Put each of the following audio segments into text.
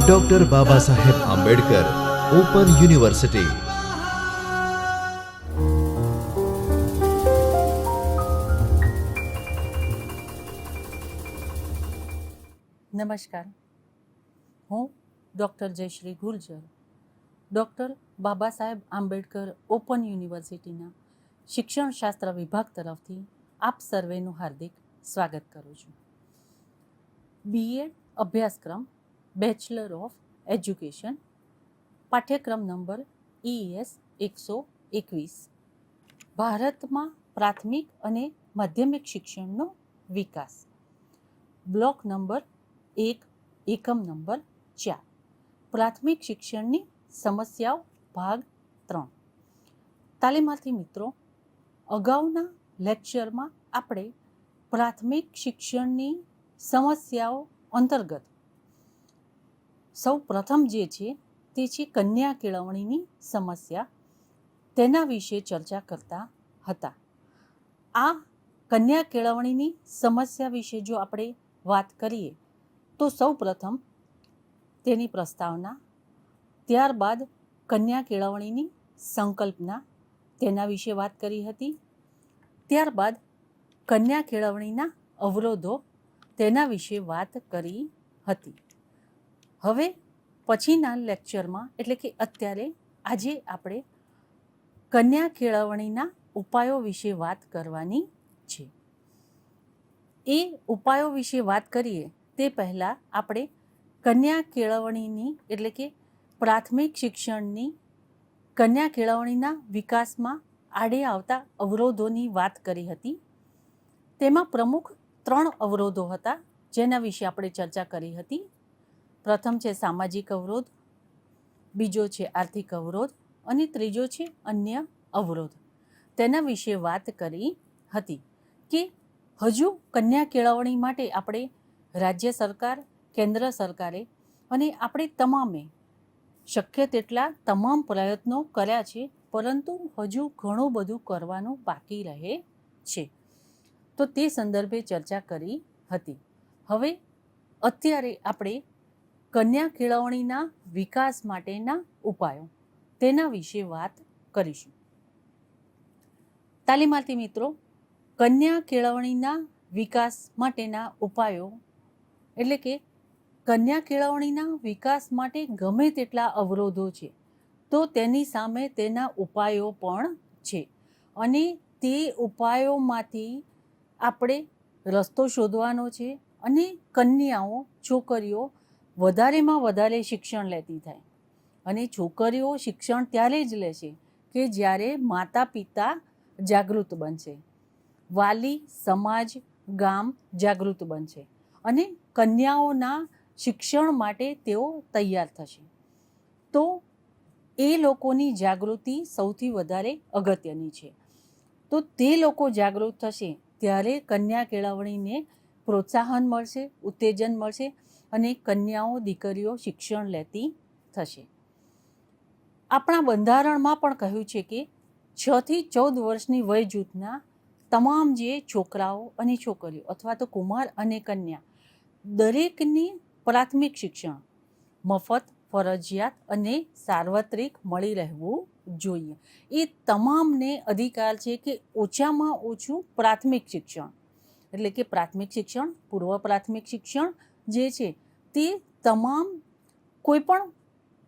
Doctor બાબા Saheb Ambedkar open university નમસ્કાર હું doctor Jayshree Gurjar doctor Baba Saheb Ambedkar open યુનિવર્સિટીના શિક્ષણશાસ્ત્ર વિભાગ તરફથી આપ સર્વેનું હાર્દિક સ્વાગત કરું છું બીએડ અભ્યાસક્રમ બેચલર ઓફ એજ્યુકેશન પાઠ્યક્રમ નંબર ઈએસ એકસો એકવીસ. ભારતમાં પ્રાથમિક અને માધ્યમિક શિક્ષણનો વિકાસ. બ્લોક નંબર એક, એકમ નંબર ચાર. પ્રાથમિક શિક્ષણની સમસ્યાઓ, ભાગ ત્રણ. તાલીમાર્થી મિત્રો, અગાઉના લેક્ચરમાં આપણે પ્રાથમિક શિક્ષણની સમસ્યાઓ અંતર્ગત. સૌ પ્રથમ જે છે તે છે કન્યા કેળવણીની સમસ્યા. તેના વિશે ચર્ચા કરતા હતા. આ કન્યા કેળવણીની સમસ્યા વિશે જો આપણે વાત કરીએ, તો સૌ પ્રથમ તેની પ્રસ્તાવના, ત્યારબાદ કન્યા કેળવણીની સંકલ્પના તેના વિશે વાત કરી હતી. ત્યારબાદ કન્યા કેળવણીના અવરોધો તેના વિશે વાત કરી હતી. હવે પછીના લેક્ચરમાં, એટલે કે અત્યારે, આજે આપણે કન્યા કેળવણીના ઉપાયો વિશે વાત કરવાની છે. એ ઉપાયો વિશે વાત કરીએ, તે પહેલાં આપણે કન્યા કેળવણીની, એટલે કે પ્રાથમિક શિક્ષણની કન્યા કેળવણીના વિકાસમાં આડે આવતા અવરોધોની વાત કરી હતી. તેમાં પ્રમુખ ત્રણ અવરોધો હતા જેના વિશે આપણે ચર્ચા કરી હતી. પ્રથમ છે સામાજિક અવરોધ, બીજો છે આર્થિક અવરોધ અને ત્રીજો છે અન્ય અવરોધ. તેના વિશે વાત કરી હતી કે હજુ કન્યા કેળવણી માટે આપણે રાજ્ય સરકાર, કેન્દ્ર સરકારે અને આપણે તમામે શક્ય તેટલા તમામ પ્રયત્નો કર્યા છે, પરંતુ હજુ ઘણું બધું કરવાનું બાકી રહે છે. તો તે સંદર્ભે ચર્ચા કરી હતી. હવે અત્યારે આપણે કન્યા કેળવણીના વિકાસ માટેના ઉપાયો તેના વિશે વાત કરીશું. તાલીમાર્થી મિત્રો, કન્યા કેળવણીના વિકાસ માટેના ઉપાયો એટલે કે કન્યા કેળવણીના વિકાસ માટે ગમે તેટલા અવરોધો છે, તો તેની સામે તેના ઉપાયો પણ છે. અને તે ઉપાયોમાંથી આપણે રસ્તો શોધવાનો છે અને કન્યાઓ, છોકરીઓ વધારેમાં વધારે શિક્ષણ લેતી થાય. અને છોકરીઓ શિક્ષણ ત્યારે જ લેશે કે જ્યારે માતા પિતા જાગૃત બનશે. વાલી સમાજ, ગામ જાગૃત બનશે અને કન્યાઓના શિક્ષણ માટે તેઓ તૈયાર થશે. તો એ લોકોની જાગૃતિ સૌથી વધારે અગત્યની છે. તો તે લોકો જાગૃત થશે ત્યારે કન્યા કેળવણીને પ્રોત્સાહન મળશે, ઉત્તેજન મળશે અને કન્યાઓ, દીકરીઓ શિક્ષણ લેતી થશે. આપણા બંધારણમાં પણ કહ્યું છે કે છથી ચૌદ વર્ષની વય જૂથના તમામ જે છોકરાઓ અને છોકરીઓ અથવા તો કુમાર અને કન્યા, દરેકની પ્રાથમિક શિક્ષણ, મફત, ફરજિયાત અને સાર્વત્રિક મળી રહેવું જોઈએ. એ તમામને અધિકાર છે કે ઓછામાં ઓછું પ્રાથમિક શિક્ષણ. એટલે કે પ્રાથમિક શિક્ષણ, પૂર્વ પ્રાથમિક શિક્ષણ જે છે તે તમામ કોઈપણ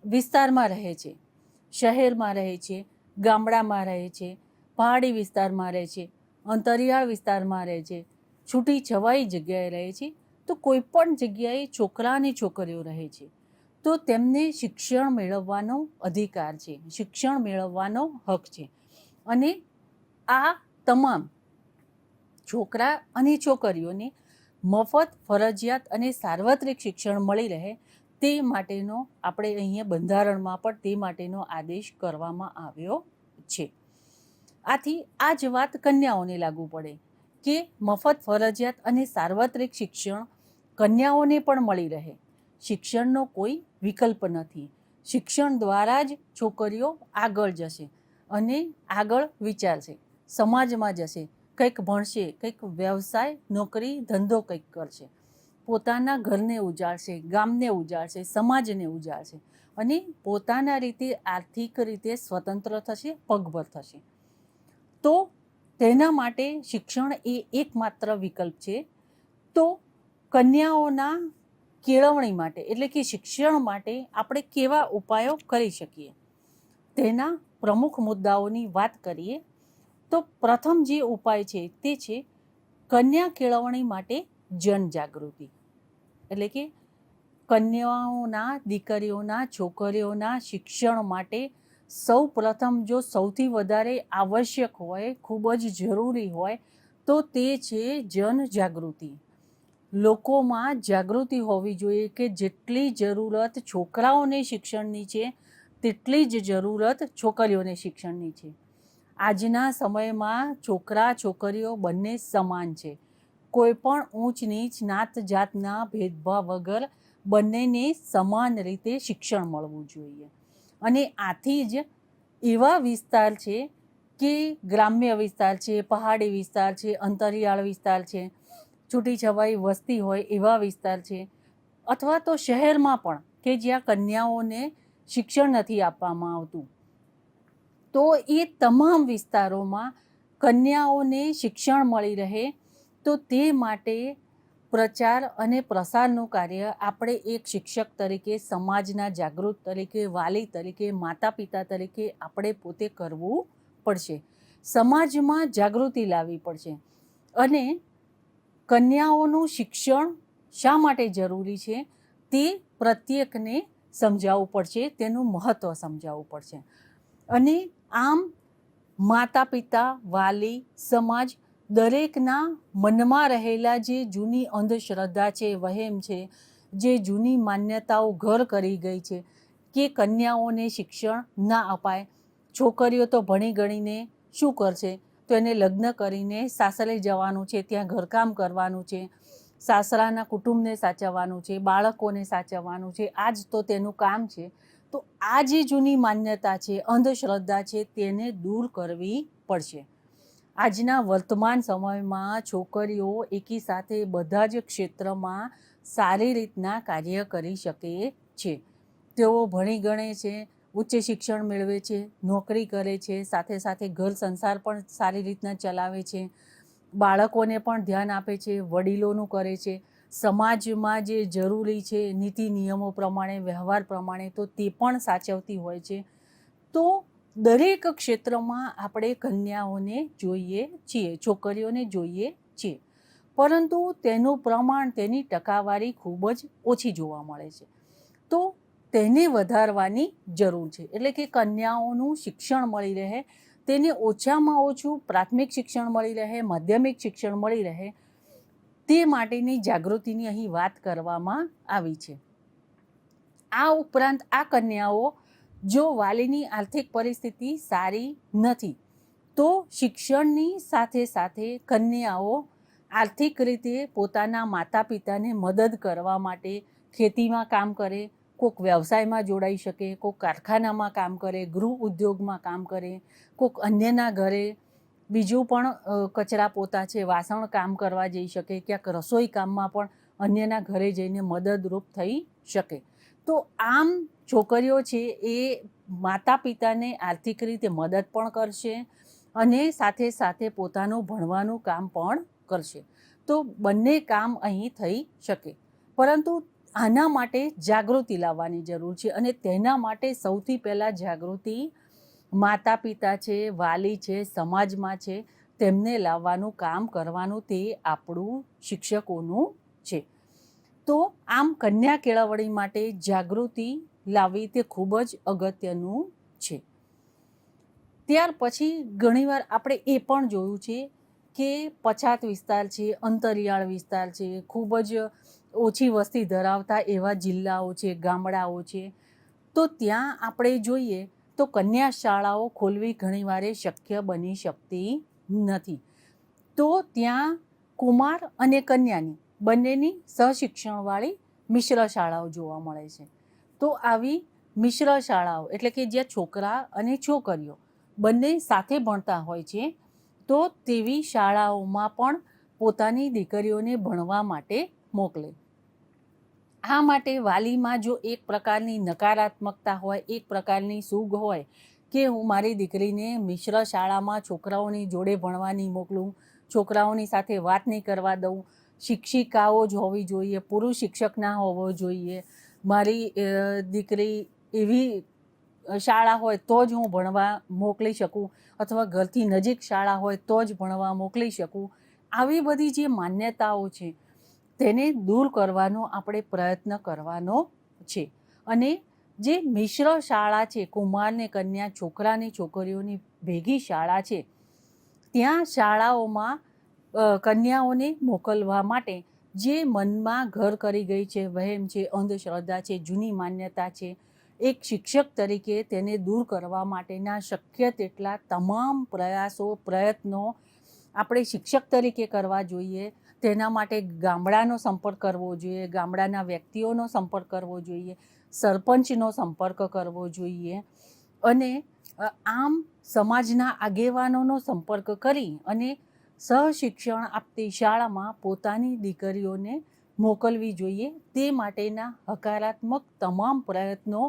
વિસ્તારમાં રહે છે. શહેરમાં રહે છે, ગામડામાં રહે છે, પહાડી વિસ્તારમાં રહે છે, અંતરિયાળ વિસ્તારમાં રહે છે, છૂટી છવાઈ જગ્યાએ રહે છે, તો કોઈ પણ જગ્યાએ છોકરા અને છોકરીઓ રહે છે. તો તેમને શિક્ષણ મેળવવાનો અધિકાર છે, શિક્ષણ મેળવવાનો હક છે. અને આ તમામ છોકરા અને છોકરીઓને મફત, ફરજિયાત અને સાર્વત્રિક શિક્ષણ મળી રહે તે માટેનો આપણે અહીંયા બંધારણમાં પણ તે માટેનો આદેશ કરવામાં આવ્યો છે. આથી આ જ વાત કન્યાઓને લાગુ પડે કે મફત, ફરજિયાત અને સાર્વત્રિક શિક્ષણ કન્યાઓને પણ મળી રહે. શિક્ષણનો કોઈ વિકલ્પ નથી. શિક્ષણ દ્વારા જ છોકરીઓ આગળ જશે અને આગળ વિચારશે. સમાજમાં જશે. કંઈક ભણશે, કંઈક વ્યવસાય, નોકરી, ધંધો કંઈક કરશે. પોતાના ઘરને ઉજાળશે, ગામને ઉજાળશે, સમાજને ઉજાળશે અને પોતાના રીતે આર્થિક રીતે સ્વતંત્ર થશે, પગભર થશે. તો તેના માટે શિક્ષણ એ એકમાત્ર વિકલ્પ છે. તો કન્યાઓના કેળવણી માટે, એટલે કે શિક્ષણ માટે આપણે કેવા ઉપાયો કરી શકીએ? તેના પ્રમુખ મુદ્દાઓની વાત કરીએ, તો પ્રથમ જે ઉપાય છે તે છે કન્યા કેળવણી માટે જનજાગૃતિ. એટલે કે કન્યાઓના, દીકરીઓના, છોકરીઓના શિક્ષણ માટે સૌ પ્રથમ જો સૌથી વધારે આવશ્યક હોય, ખૂબ જ જરૂરી હોય, તો તે છે જનજાગૃતિ. લોકોમાં જાગૃતિ હોવી જોઈએ કે જેટલી જરૂરત છોકરાઓને શિક્ષણની છે, તેટલી જ જરૂરત છોકરીઓને શિક્ષણની છે. આજના સમયમાં છોકરા, છોકરીઓ બંને સમાન છે. કોઈ પણ ઊંચ, નીચ, નાત, જાતના ભેદભાવ વગર બંનેને સમાન રીતે શિક્ષણ મળવું જોઈએ. અને આથી જ એવા વિસ્તાર છે કે ગ્રામ્ય વિસ્તાર છે, પહાડી વિસ્તાર છે, અંતરિયાળ વિસ્તાર છે છૂટીછવાઈ વસ્તી હોય એવા વિસ્તાર છે. અથવા તો શહેરમાં પણ કે જ્યાં કન્યાઓને શિક્ષણ નથી આપવામાં આવતું. તો એ તમામ વિસ્તારોમાં કન્યાઓને શિક્ષણ મળી રહે, તો તે માટે પ્રચાર અને પ્રસારનું કાર્ય આપણે એક શિક્ષક તરીકે, સમાજના જાગૃત તરીકે, વાલી તરીકે માતા પિતા તરીકે આપણે પોતે કરવું પડશે. સમાજમાં જાગૃતિ લાવવી પડશે. અને કન્યાઓનું શિક્ષણ શા માટે જરૂરી છે? તે પ્રત્યેકને સમજાવવું પડશે, તેનું મહત્ત્વ સમજાવવું પડશે. અને આમ માતા પિતા વાલી, સમાજ દરેકના મનમાં રહેલા જે જૂની અંધશ્રદ્ધા છે, વહેમ છે, જે જૂની માન્યતાઓ ઘર કરી ગઈ છે કે કન્યાઓને શિક્ષણ ના અપાય, છોકરીઓ તો ભણી ગણીને શું કરશે? તો એને લગ્ન કરીને સાસરે જવાનું છે, ત્યાં ઘરકામ કરવાનું છે, સાસરાના કુટુંબને સાચવવાનું છે, બાળકોને સાચવવાનું છે આ જ તો તેનું કામ છે. તો આ જે જૂની માન્યતા છે, અંધશ્રદ્ધા છે, તેને દૂર કરવી પડશે. આજના વર્તમાન સમયમાં છોકરીઓ એકી સાથે બધા જ ક્ષેત્રમાં સારી રીતના કાર્ય કરી શકે છે. તેઓ ભણી ગણે છે ઉચ્ચ શિક્ષણ મેળવે છે, નોકરી કરે છે, સાથે સાથે ઘર સંસાર પણ સારી રીતના ચલાવે છે. બાળકોને પણ ધ્યાન આપે છે, વડીલોનું કરે છે. સમાજમાં જે જરૂરી છે, નીતિ નિયમો પ્રમાણે, વ્યવહાર પ્રમાણે તો તે પણ સાચવતી હોય છે. તો દરેક ક્ષેત્રમાં આપણે કન્યાઓને જોઈએ છીએ, છોકરીઓને જોઈએ છીએ. પરંતુ તેનું પ્રમાણ, તેની ટકાવારી ખૂબ જ ઓછી જોવા મળે છે. તો તેને વધારવાની જરૂર છે. એટલે કે કન્યાઓનું શિક્ષણ મળી રહે, તેને ઓછામાં ઓછું પ્રાથમિક શિક્ષણ મળી રહે, માધ્યમિક શિક્ષણ મળી રહે, તે માટેની જાગૃતિની અહીં વાત કરવામાં આવી છે. આ ઉપરાંત આ કન્યાઓ જો વાલીની આર્થિક પરિસ્થિતિ સારી નથી, તો શિક્ષણની સાથે સાથે કન્યાઓ આર્થિક રીતે પોતાના માતા પિતાને મદદ કરવા માટે ખેતીમાં કામ કરે કોઈક વ્યવસાયમાં જોડાઈ શકે કોઈક કારખાનામાં કામ કરે, ગૃહ ઉદ્યોગમાં કામ કરે કોઈક અન્યના ઘરે. બીજું પણ કચરા પોતા છે, વાસણ કામ કરવા જઈ શકે, ક્યાંક રસોઈ કામમાં પણ અન્યના ઘરે જઈને મદદરૂપ થઈ શકે. તો આમ છોકરીઓ છે એ માતા પિતાને આર્થિક રીતે મદદ પણ કરશે અને સાથે સાથે પોતાનું ભણવાનું કામ પણ કરશે. તો બંને કામ અહીં થઈ શકે. પરંતુ આના માટે જાગૃતિ લાવવાની જરૂર છે અને તેના માટે સૌથી પહેલાં જાગૃતિ માતા પિતા છે, વાલી છે, સમાજમાં છે, તેમને લાવવાનું કામ કરવાનું તે આપણું શિક્ષકોનું છે. તો આમ કન્યા કેળવણી માટે જાગૃતિ લાવવી તે ખૂબ જ અગત્યનું છે. ત્યાર પછી ઘણીવાર આપણે એ પણ જોયું છે કે પછાત વિસ્તાર છે, અંતરિયાળ વિસ્તાર છે, ખૂબ જ ઓછી વસ્તી ધરાવતા એવા જિલ્લાઓ છે, ગામડાઓ છે. તો ત્યાં આપણે જોઈએ તો કન્યા શાળાઓ ખોલવી ઘણીવારે શક્ય બની શકતી નથી. તો ત્યાં કુમાર અને કન્યાની બંનેની સહશિક્ષણવાળી મિશ્ર શાળાઓ જોવા મળે છે. તો આવી મિશ્ર શાળાઓ એટલે કે જ્યાં છોકરા અને છોકરીઓ બંને સાથે ભણતા હોય છે, તો તેવી શાળાઓમાં પણ પોતાની દીકરીઓને ભણવા માટે મોકલે. આ માટે વાલીમાં જો એક પ્રકારની નકારાત્મકતા હોય, એક પ્રકારની સૂગ હોય કે હું મારી દીકરીને મિશ્ર શાળામાં છોકરાઓની જોડે ભણવાની મોકલું, છોકરાઓની સાથે વાત નહીં કરવા દઉં, શિક્ષિકાઓ જ હોવી જોઈએ, પુરુષ શિક્ષક ના હોવો જોઈએ, મારી દીકરી એવી શાળા હોય તો જ હું ભણવા મોકલી શકું અથવા ઘરથી નજીક શાળા હોય તો જ ભણવા મોકલી શકું. આવી બધી જે માન્યતાઓ છે તેને દૂર કરવાનો આપણે પ્રયત્ન કરવાનો છે. અને જે મિશ્ર શાળા છે કુમારને કન્યા છોકરાની છોકરીઓની ભેગી શાળા છે, ત્યાં શાળાઓમાં કન્યાઓને મોકલવા માટે જે મનમાં ઘર કરી ગઈ છે, વહેમ છે, અંધશ્રદ્ધા છે, જૂની માન્યતા છે, એક શિક્ષક તરીકે તેને દૂર કરવા માટેના શક્ય તેટલા તમામ પ્રયાસો, પ્રયત્નો આપણે શિક્ષક તરીકે કરવા જોઈએ. તેના માટે ગામડાનો સંપર્ક કરવો જોઈએ, ગામડાના વ્યક્તિઓનો સંપર્ક કરવો જોઈએ, સરપંચનો સંપર્ક કરવો જોઈએ અને આમ સમાજના આગેવાનોનો સંપર્ક કરી અને સહશિક્ષણ આપતી શાળામાં પોતાની દીકરીઓને મોકલવી જોઈએ. તે માટેના હકારાત્મક તમામ પ્રયત્નો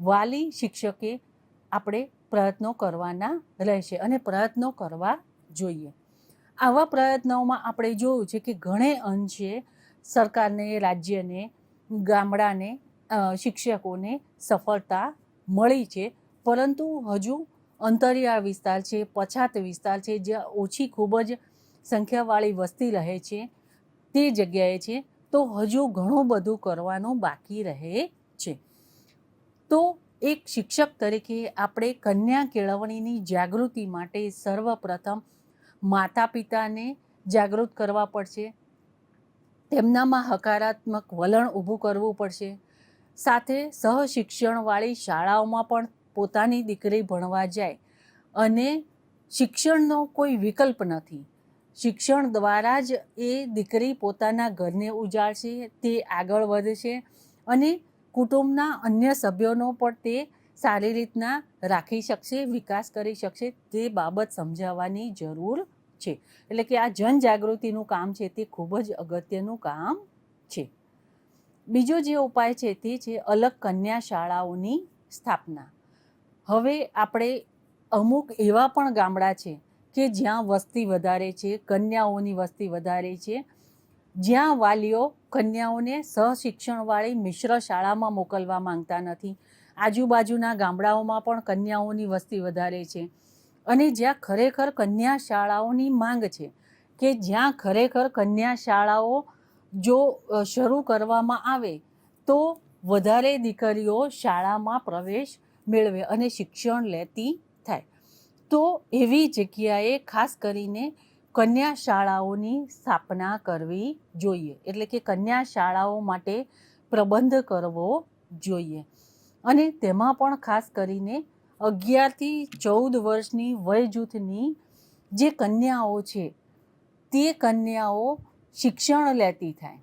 વાલી શિક્ષકે આપણે પ્રયત્નો કરવાના રહેશે અને પ્રયત્નો કરવા જોઈએ. આવા પ્રયત્નોમાં આપણે જોયું છે કે ઘણે અંશે સરકારને, રાજ્યને, ગામડાને શિક્ષકોને સફળતા મળી છે. પરંતુ હજુ અંતરિયાળ વિસ્તાર છે, પછાત વિસ્તાર છે, જ્યાં ઓછી ખૂબ જ સંખ્યાવાળી વસ્તી રહે છે, તે જગ્યાએ છે, તો હજુ ઘણું બધું કરવાનું બાકી રહે છે. તો એક શિક્ષક તરીકે આપણે કન્યા કેળવણીની જાગૃતિ માટે સર્વપ્રથમ માતા પિતાને જાગૃત કરવા પડશે. તેમનામાં હકારાત્મક વલણ ઊભું કરવું પડશે. સાથે સહશિક્ષણવાળી શાળાઓમાં પણ પોતાની દીકરી ભણવા જાય અને શિક્ષણનો કોઈ વિકલ્પ નથી. શિક્ષણ દ્વારા જ એ દીકરી પોતાના ઘરને ઉજાડશે તે આગળ વધશે અને કુટુંબના અન્ય સભ્યોનો પણ તે સારી રીતના રાખી શકશે, વિકાસ કરી શકશે તે બાબત સમજાવવાની જરૂર છે. એટલે કે આ જનજાગૃતિનું કામ છે તે ખૂબ જ અગત્યનું કામ છે. બીજો જે ઉપાય છે તે છે અલગ કન્યા શાળાઓની સ્થાપના. હવે આપણે અમુક એવા પણ ગામડા છે કે જ્યાં વસ્તી વધારે છે, કન્યાઓની વસ્તી વધારે છે, જ્યાં વાલીઓ કન્યાઓને સહશિક્ષણવાળી મિશ્ર શાળામાં મોકલવા માંગતા નથી. આજુબાજુના ગામડાઓમાં પણ કન્યાઓની વસ્તી વધારે છે. અને જ્યાં ખરેખર કન્યા શાળાઓની માંગ છે કે જ્યાં ખરેખર કન્યા શાળાઓ જો શરૂ કરવામાં આવે, તો વધારે દીકરીઓ શાળામાં પ્રવેશ મેળવે અને શિક્ષણ લેતી થાય. તો એવી જગ્યાએ ખાસ કરીને કન્યા શાળાઓની સ્થાપના કરવી જોઈએ. એટલે કે કન્યા શાળાઓ માટે પ્રબંધ કરવો જોઈએ. અને તેમાં પણ ખાસ કરીને અગિયારથી ચૌદ વર્ષની વય જૂથની જે કન્યાઓ છે, તે કન્યાઓ શિક્ષણ લેતી થાય.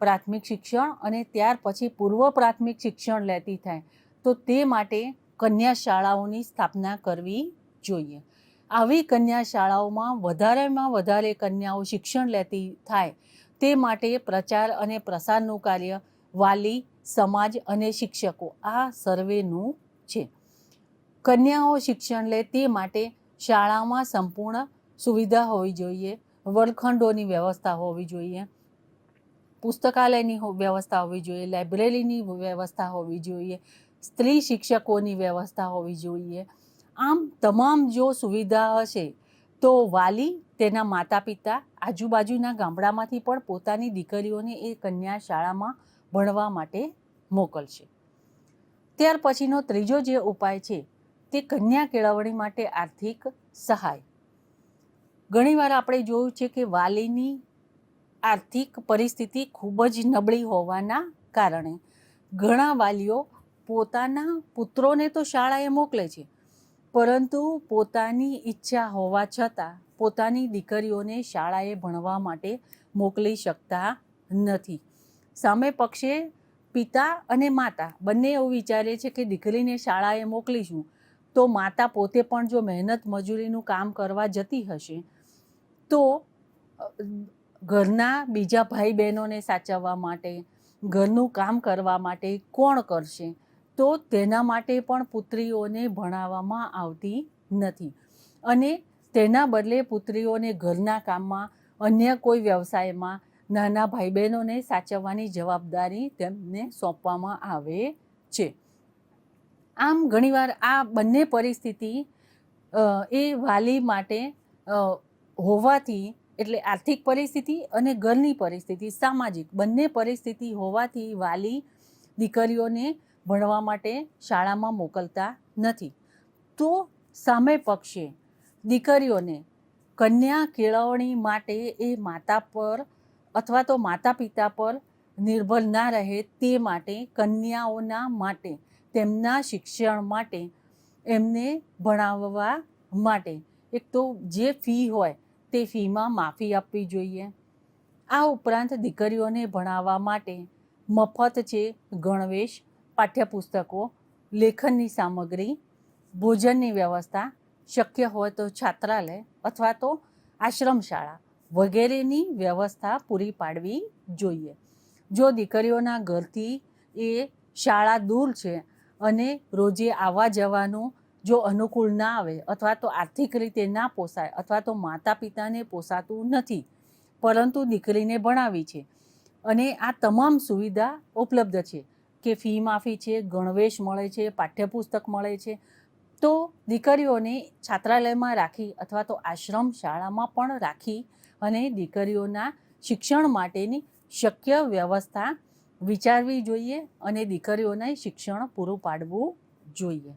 પ્રાથમિક શિક્ષણ અને ત્યાર પછી પૂર્વ પ્રાથમિક શિક્ષણ લેતી થાય. તો તે માટે કન્યા શાળાઓની સ્થાપના કરવી જોઈએ. આવી કન્યા શાળાઓમાં વધારેમાં વધારે કન્યાઓ શિક્ષણ લેતી થાય. તે માટે પ્રચાર અને પ્રસારનું કાર્ય વાલી, સમાજ અને શિક્ષકો આ સર્વેનું છે. કન્યાઓ શિક્ષણ લે તે માટે શાળામાં સંપૂર્ણ સુવિધા હોવી જોઈએ, વર્ગખંડોની વ્યવસ્થા હોવી જોઈએ, પુસ્તકાલયની વ્યવસ્થા હોવી જોઈએ, લાઇબ્રેરીની વ્યવસ્થા હોવી જોઈએ, સ્ત્રી શિક્ષકોની વ્યવસ્થા હોવી જોઈએ. આમ તમામ જો સુવિધા હશે તો વાલી તેના માતા પિતા આજુબાજુના ગામડામાંથી પણ પોતાની દીકરીઓને એ કન્યા શાળામાં ભણવા માટે મોકલશે. ત્યાર પછીનો ત્રીજો જે ઉપાય છે તે કન્યા કેળવણી માટે આર્થિક સહાય. ઘણીવાર આપણે જોયું છે કે વાલીની આર્થિક પરિસ્થિતિ ખૂબ જ નબળી હોવાના કારણે ઘણા વાલીઓ પોતાના પુત્રોને તો શાળાએ મોકલે છે, પરંતુ પોતાની ઈચ્છા હોવા છતાં પોતાની દીકરીઓને શાળાએ ભણવા માટે મોકલી શકતા નથી. સામે પક્ષે પિતા અને માતા બંને એવું વિચારે છે કે દીકરીને શાળાએ મોકલીશું તો માતા પોતે પણ જો મહેનત મજૂરીનું કામ કરવા જતી હશે, તો ઘરના બીજા ભાઈ બહેનોને સાચવવા માટે, ઘરનું કામ કરવા માટે કોણ કરશે? તો તેના માટે પણ પુત્રીઓને ભણાવવામાં આવતી નથી. અને તેના બદલે પુત્રીઓને ઘરના કામમાં, અન્ય કોઈ વ્યવસાયમાં નાના ભાઈ બહેનોને સાચવવાની જવાબદારી તેમને સોંપવામાં આવે છે. આમ ઘણીવાર આ બંને પરિસ્થિતિ એ વાલી માટે હોવાથી એટલે આર્થિક પરિસ્થિતિ અને ઘરની પરિસ્થિતિ, સામાજિક બંને પરિસ્થિતિ હોવાથી વાલી દીકરીઓને ભણવા માટે શાળામાં મોકલતા નથી. તો સામે પક્ષે દીકરીઓને કન્યા કેળવણી માટે એ માતા પર અથવા તો માતા પિતા પર નિર્ભર ના રહે તે માટે કન્યાઓના માટે તેમના શિક્ષણ માટે, એમને ભણાવવા માટે. એક તો જે ફી હોય, તે ફીમાં માફી આપવી જોઈએ. આ ઉપરાંત દીકરીઓને ભણાવવા માટે મફત છે ગણવેશ, પાઠ્યપુસ્તકો, લેખનની સામગ્રી, ભોજનની વ્યવસ્થા, શક્ય હોય તો છાત્રાલય અથવા તો આશ્રમ શાળા વગેરેની વ્યવસ્થા પૂરી પાડવી જોઈએ. જો દીકરીઓના ઘરથી એ શાળા દૂર છે અને રોજે આવવા જવાનું જો અનુકૂળ ના આવે અથવા તો આર્થિક રીતે ના પોસાય અથવા તો માતા પિતાને પોસાતું નથી, પરંતુ દીકરીને ભણાવી છે. અને આ તમામ સુવિધા ઉપલબ્ધ છે કે ફી માફી છે, ગણવેશ મળે છે, પાઠ્યપુસ્તક મળે છે. તો દીકરીઓને છાત્રાલયમાં રાખી અથવા તો આશ્રમ શાળામાં પણ રાખી અને દીકરીઓના શિક્ષણ માટેની શક્ય વ્યવસ્થા વિચારવી જોઈએ અને દીકરીઓને શિક્ષણ પૂરું પાડવું જોઈએ.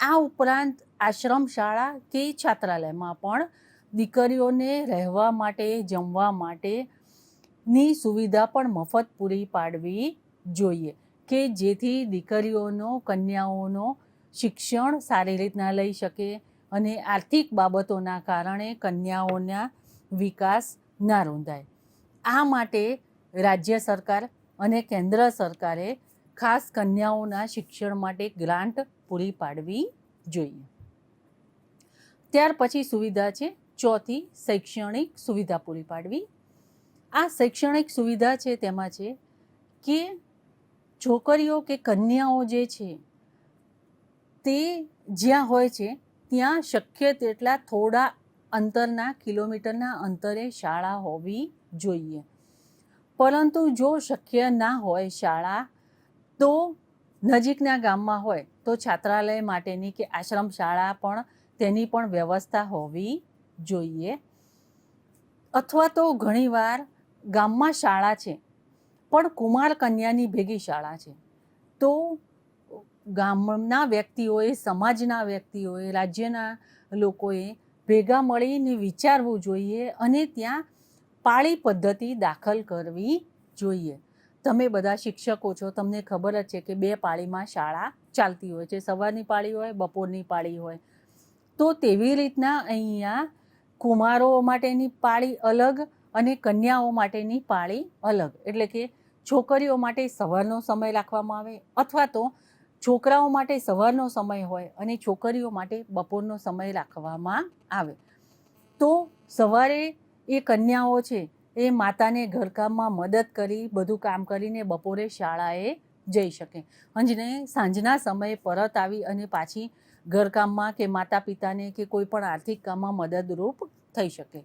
આ ઉપરાંત આશ્રમ શાળા કે છાત્રાલયમાં પણ દીકરીઓને રહેવા માટે, જમવા માટેની સુવિધા પણ મફત પૂરી પાડવી જોઈએ કે જેથી દીકરીઓનો, કન્યાઓનો શિક્ષણ સારી રીતના લઈ શકે અને આર્થિક બાબતોના કારણે કન્યાઓના વિકાસ ના રૂંધાય. આ માટે રાજ્ય સરકાર અને કેન્દ્ર સરકારે ખાસ કન્યાઓના શિક્ષણ માટે ગ્રાન્ટ પૂરી પાડવી જોઈએ. ત્યાર પછી સુવિધા છે, ચોથી શૈક્ષણિક સુવિધા પૂરી પાડવી. આ શૈક્ષણિક સુવિધા છે તેમાં છે કે છોકરીઓ કે કન્યાઓ જે છે તે જ્યાં હોય છે ત્યાં શક્ય તેટલા થોડા અંતરના કિલોમીટરના અંતરે શાળા હોવી જોઈએ. પરંતુ જો શક્ય ના હોય શાળા, તો નજીકના ગામમાં હોય, તો છાત્રાલય માટેની કે આશ્રમ શાળા પણ તેની પણ વ્યવસ્થા હોવી જોઈએ. અથવા તો ઘણીવાર ગામમાં શાળા છે, પણ કુમાર કન્યાની ભેગી શાળા છે. તો ગામના વ્યક્તિઓએ, સમાજના વ્યક્તિઓએ, રાજ્યના લોકોએ ભેગા મળીને વિચારવું જોઈએ અને ત્યાં પાળી પદ્ધતિ દાખલ કરવી જોઈએ. તમે બધા શિક્ષકો છો, તમને ખબર જ છે કે બે પાળીમાં શાળા ચાલતી હોય છે. સવારની પાળી હોય, બપોરની પાળી હોય. તો તેવી રીતના અહીંયા કુમારો માટેની પાળી અલગ અને કન્યાઓ માટેની પાળી અલગ. એટલે કે છોકરીઓ માટે સવારનો સમય રાખવામાં આવે અથવા તો છોકરાઓ માટે સવારનો સમય હોય અને છોકરીઓ માટે બપોરનો સમય રાખવામાં આવે. તો સવારે એ કન્યાઓ છે, એ માતાને ઘરકામમાં મદદ કરી, બધું કામ કરીને બપોરે શાળાએ જઈ શકે. અંજને સાંજના સમયે પરત આવી અને પાછી ઘરકામમાં કે માતા પિતાને કે કોઈ પણ આર્થિક કામમાં મદદરૂપ થઈ શકે.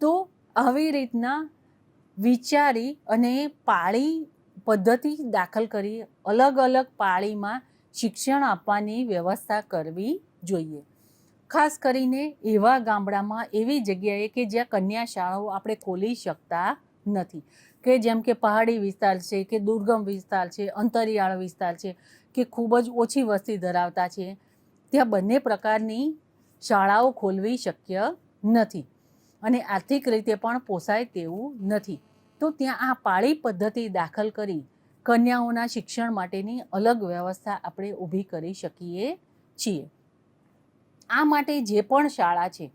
તો આવી રીતના વિચારી અને પાળી પદ્ધતિ દાખલ કરી અલગ અલગ પાળીમાં શિક્ષણ આપવાની વ્યવસ્થા કરવી જોઈએ. ખાસ કરીને એવા ગામડામાં એવી જગ્યાએ કે જ્યાં કન્યા શાળાઓ આપણે ખોલી શકતા નથી. કે જેમ કે પહાડી વિસ્તાર છે, કે દુર્ગમ વિસ્તાર છે, અંતરિયાળ વિસ્તાર છે, કે ખૂબ જ ઓછી વસ્તી ધરાવતા છે, ત્યાં બંને પ્રકારની શાળાઓ ખોલવી શક્ય નથી અને આર્થિક રીતે પણ પોસાય તેવું નથી. તો ત્યાં આ પાળી પદ્ધતિ દાખલ કરી કન્યાઓના શિક્ષણ માટેની અલગ વ્યવસ્થા આપણે ઊભી કરી શકીએ છીએ. આ માટે જે પણ શાળા છે,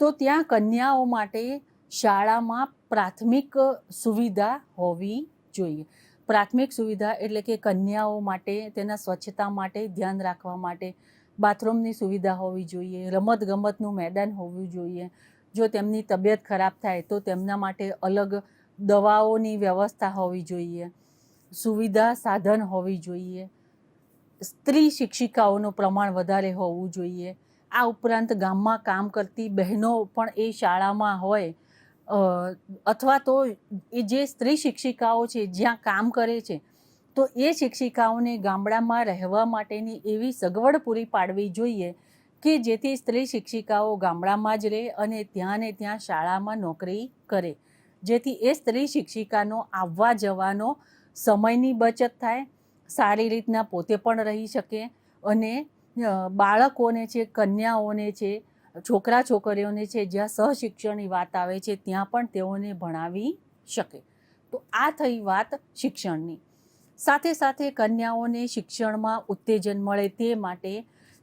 તો ત્યાં કન્યાઓ માટે શાળામાં પ્રાથમિક સુવિધા હોવી જોઈએ. પ્રાથમિક સુવિધા એટલે કે કન્યાઓ માટે, તેના સ્વચ્છતા માટે, ધ્યાન રાખવા માટે બાથરૂમની સુવિધા હોવી જોઈએ રમત ગમતનું મેદાન હોવું જોઈએ. જો તેમની તબિયત ખરાબ થાય, તો તેમના માટે અલગ દવાઓની વ્યવસ્થા હોવી જોઈએ. સુવિધા સાધન હોવી જોઈએ. સ્ત્રી શિક્ષિકાઓનું પ્રમાણ વધારે હોવું જોઈએ. આ ઉપરાંત ગામમાં કામ કરતી બહેનો પણ એ શાળામાં હોય અથવા તો એ જે સ્ત્રી શિક્ષિકાઓ છે, જ્યાં કામ કરે છે, તો એ શિક્ષિકાઓને ગામડામાં રહેવા માટેની એવી સગવડ પૂરી પાડવી જોઈએ કે જેથી સ્ત્રી શિક્ષિકાઓ ગામડામાં જ રહે અને ત્યાં ને ત્યાં શાળામાં નોકરી કરે. જેથી એ સ્ત્રી શિક્ષિકાનો આવવા જવાનો સમયની બચત થાય, સારી રીતના પોતે પણ રહી શકે અને બાળકોને છે, કન્યાઓને છે, છોકરા છોકરીઓને છે, જ્યાં સહશિક્ષણની વાત આવે છે, ત્યાં પણ તેઓને ભણાવી શકે. તો આ થઈ વાત શિક્ષણની. સાથે સાથે કન્યાઓને શિક્ષણમાં ઉત્તેજન મળે તે માટે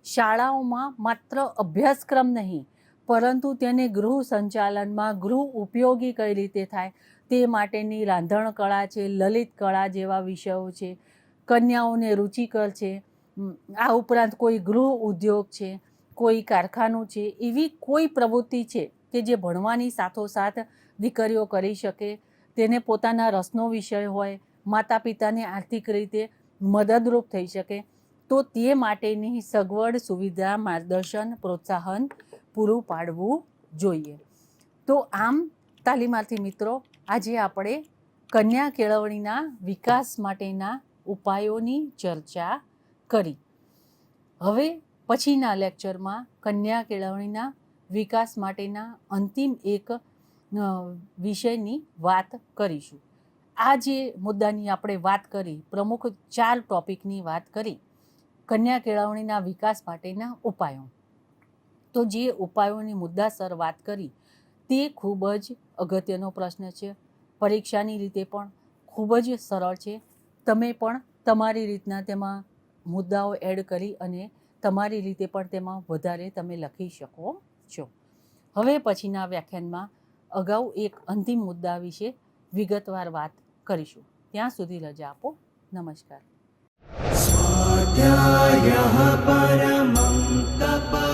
શાળાઓમાં માત્ર અભ્યાસક્રમ નહીં, પરંતુ તેને ગૃહ સંચાલનમાં ગૃહ ઉપયોગી કઈ રીતે થાય તે માટેની રાંધણ કળા છે, લલિત કળા જેવા વિષયો છે, કન્યાઓને રુચિકર છે આ ઉપરાંત કોઈ ગૃહ ઉદ્યોગ છે, કોઈ કારખાનું છે, એવી કોઈ પ્રવૃત્તિ છે કે જે ભણવાની સાથોસાથ દીકરીઓ કરી શકે, તેને પોતાના રસનો વિષય હોય માતા પિતાને આર્થિક રીતે મદદરૂપ થઈ શકે, તો તે માટેની સગવડ, સુવિધા, માર્ગદર્શન, પ્રોત્સાહન પૂરું પાડવું જોઈએ. તો આમ, તાલીમાર્થી મિત્રો, આજે આપણે કન્યા કેળવણીના વિકાસ માટેના ઉપાયોની ચર્ચા કરી. હવે પછીના લેક્ચરમાં કન્યા કેળવણીના વિકાસ માટેના અંતિમ એક વિષયની વાત કરીશું. આ જે મુદ્દાની આપણે વાત કરી, પ્રમુખ ચાર ટોપિકની વાત કરી, કન્યા કેળવણીના વિકાસ માટેના ઉપાયો. તો જે ઉપાયોની મુદ્દાસર વાત કરી, તે ખૂબ જ અગત્યનો પ્રશ્ન છે. પરીક્ષાની રીતે પણ ખૂબ જ સરળ છે. તમે પણ તમારી રીતના તેમાં મુદ્દાઓ એડ કરી અને તમારી રીતે પણ તેમાં વધારે તમે લખી શકો છો. હવે પછીના વ્યાખ્યાનમાં અગાઉ એક અંતિમ મુદ્દા વિશે વિગતવાર વાત કરીશું. ત્યાં સુધી રજા આપો. નમસ્કાર. સ્વાધ્યાય પરમં તપ